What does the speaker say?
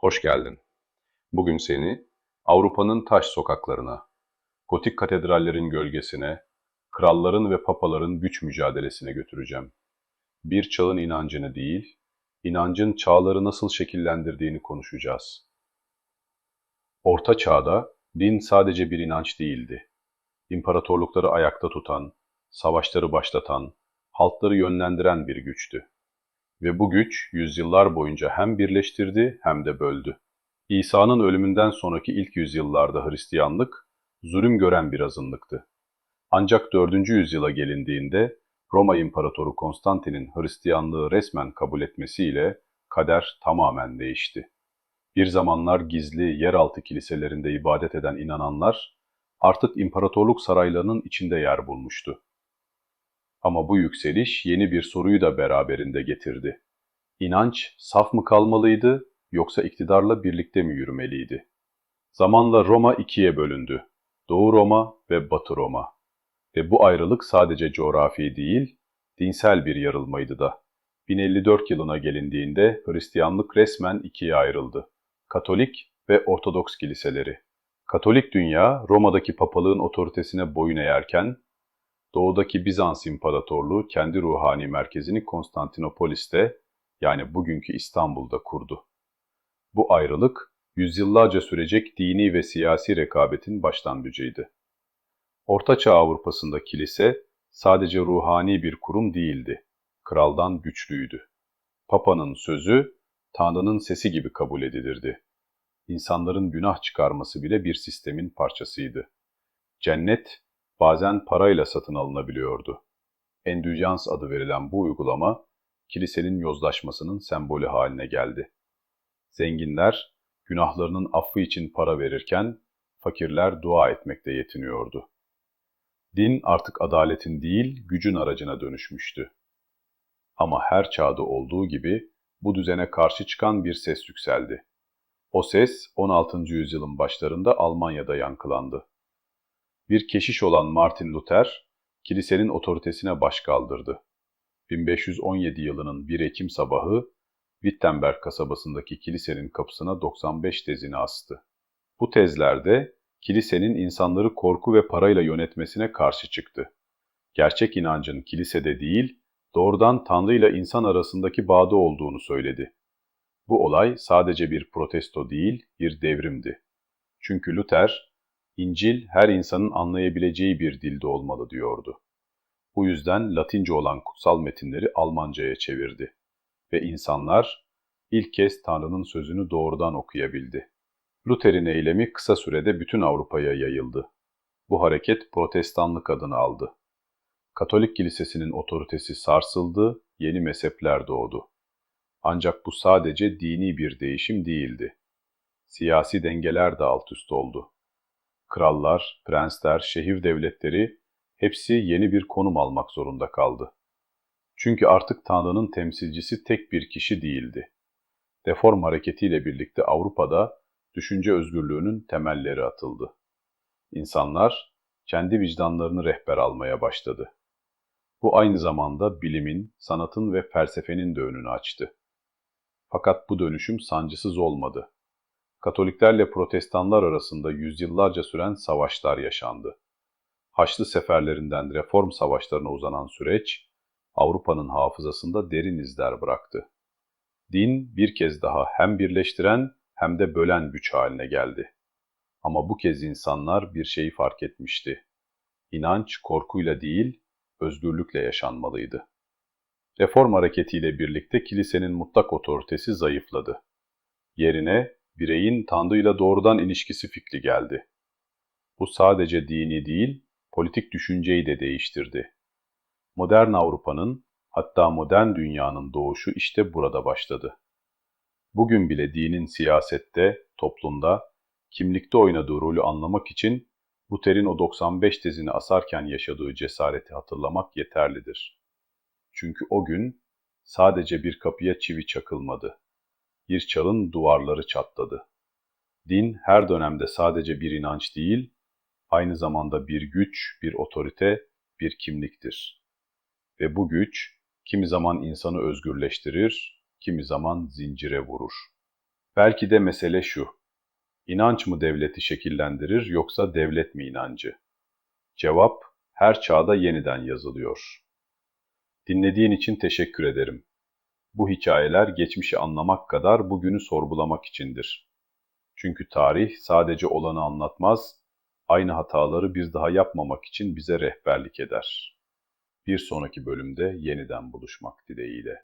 Hoş geldin. Bugün seni Avrupa'nın taş sokaklarına, gotik katedrallerin gölgesine, kralların ve papaların güç mücadelesine götüreceğim. Bir çağın inancını değil, inancın çağları nasıl şekillendirdiğini konuşacağız. Orta çağda din sadece bir inanç değildi. İmparatorlukları ayakta tutan, savaşları başlatan, halkları yönlendiren bir güçtü. Ve bu güç yüzyıllar boyunca hem birleştirdi hem de böldü. İsa'nın ölümünden sonraki ilk yüzyıllarda Hristiyanlık, zulüm gören bir azınlıktı. Ancak 4. yüzyıla gelindiğinde Roma İmparatoru Konstantin'in Hristiyanlığı resmen kabul etmesiyle kader tamamen değişti. Bir zamanlar gizli yeraltı kiliselerinde ibadet eden inananlar artık imparatorluk saraylarının içinde yer bulmuştu. Ama bu yükseliş yeni bir soruyu da beraberinde getirdi. İnanç saf mı kalmalıydı yoksa iktidarla birlikte mi yürümeliydi? Zamanla Roma ikiye bölündü. Doğu Roma ve Batı Roma. Ve bu ayrılık sadece coğrafi değil, dinsel bir yarılmaydı da. 1054 yılına gelindiğinde Hristiyanlık resmen ikiye ayrıldı. Katolik ve Ortodoks kiliseleri. Katolik dünya Roma'daki papalığın otoritesine boyun eğerken, doğudaki Bizans İmparatorluğu kendi ruhani merkezini Konstantinopolis'te yani bugünkü İstanbul'da kurdu. Bu ayrılık yüzyıllarca sürecek dini ve siyasi rekabetin başlangıcıydı. Ortaçağ Avrupa'sında kilise sadece ruhani bir kurum değildi, kraldan güçlüydü. Papa'nın sözü, Tanrı'nın sesi gibi kabul edilirdi. İnsanların günah çıkarması bile bir sistemin parçasıydı. Cennet bazen parayla satın alınabiliyordu. Endüjans adı verilen bu uygulama, kilisenin yozlaşmasının sembolü haline geldi. Zenginler, günahlarının affı için para verirken, fakirler dua etmekte yetiniyordu. Din artık adaletin değil, gücün aracına dönüşmüştü. Ama her çağda olduğu gibi bu düzene karşı çıkan bir ses yükseldi. O ses 16. yüzyılın başlarında Almanya'da yankılandı. Bir keşiş olan Martin Luther, kilisenin otoritesine baş kaldırdı. 1517 yılının 1 Ekim sabahı Wittenberg kasabasındaki kilisenin kapısına 95 tezini astı. Bu tezlerde kilisenin insanları korku ve parayla yönetmesine karşı çıktı. Gerçek inancın kilisede değil, doğrudan Tanrı ile insan arasındaki bağda olduğunu söyledi. Bu olay sadece bir protesto değil, bir devrimdi. Çünkü Luther, İncil her insanın anlayabileceği bir dilde olmalı diyordu. Bu yüzden Latince olan kutsal metinleri Almanca'ya çevirdi ve insanlar ilk kez Tanrı'nın sözünü doğrudan okuyabildi. Luther'in eylemi kısa sürede bütün Avrupa'ya yayıldı. Bu hareket protestanlık adını aldı. Katolik kilisesinin otoritesi sarsıldı, yeni mezhepler doğdu. Ancak bu sadece dini bir değişim değildi. Siyasi dengeler de alt üst oldu. Krallar, prensler, şehir devletleri hepsi yeni bir konum almak zorunda kaldı. Çünkü artık Tanrı'nın temsilcisi tek bir kişi değildi. Reform hareketiyle birlikte Avrupa'da düşünce özgürlüğünün temelleri atıldı. İnsanlar kendi vicdanlarını rehber almaya başladı. Bu aynı zamanda bilimin, sanatın ve felsefenin de önünü açtı. Fakat bu dönüşüm sancısız olmadı. Katoliklerle protestanlar arasında yüzyıllarca süren savaşlar yaşandı. Haçlı seferlerinden reform savaşlarına uzanan süreç, Avrupa'nın hafızasında derin izler bıraktı. Din bir kez daha hem birleştiren hem de bölen güç haline geldi. Ama bu kez insanlar bir şeyi fark etmişti. İnanç korkuyla değil, özgürlükle yaşanmalıydı. Reform hareketiyle birlikte kilisenin mutlak otoritesi zayıfladı. Yerine bireyin Tanrı doğrudan ilişkisi fikri geldi. Bu sadece dini değil, politik düşünceyi de değiştirdi. Modern Avrupa'nın, hatta modern dünyanın doğuşu işte burada başladı. Bugün bile dinin siyasette, toplumda, kimlikte oynadığı rolü anlamak için Luther'in o 95 tezini asarken yaşadığı cesareti hatırlamak yeterlidir. Çünkü o gün sadece bir kapıya çivi çakılmadı. Bir çağın duvarları çatladı. Din her dönemde sadece bir inanç değil, aynı zamanda bir güç, bir otorite, bir kimliktir. Ve bu güç kimi zaman insanı özgürleştirir, kimi zaman zincire vurur. Belki de mesele şu. İnanç mı devleti şekillendirir yoksa devlet mi inancı? Cevap her çağda yeniden yazılıyor. Dinlediğin için teşekkür ederim. Bu hikayeler geçmişi anlamak kadar bugünü sorgulamak içindir. Çünkü tarih sadece olanı anlatmaz, aynı hataları bir daha yapmamak için bize rehberlik eder. Bir sonraki bölümde yeniden buluşmak dileğiyle.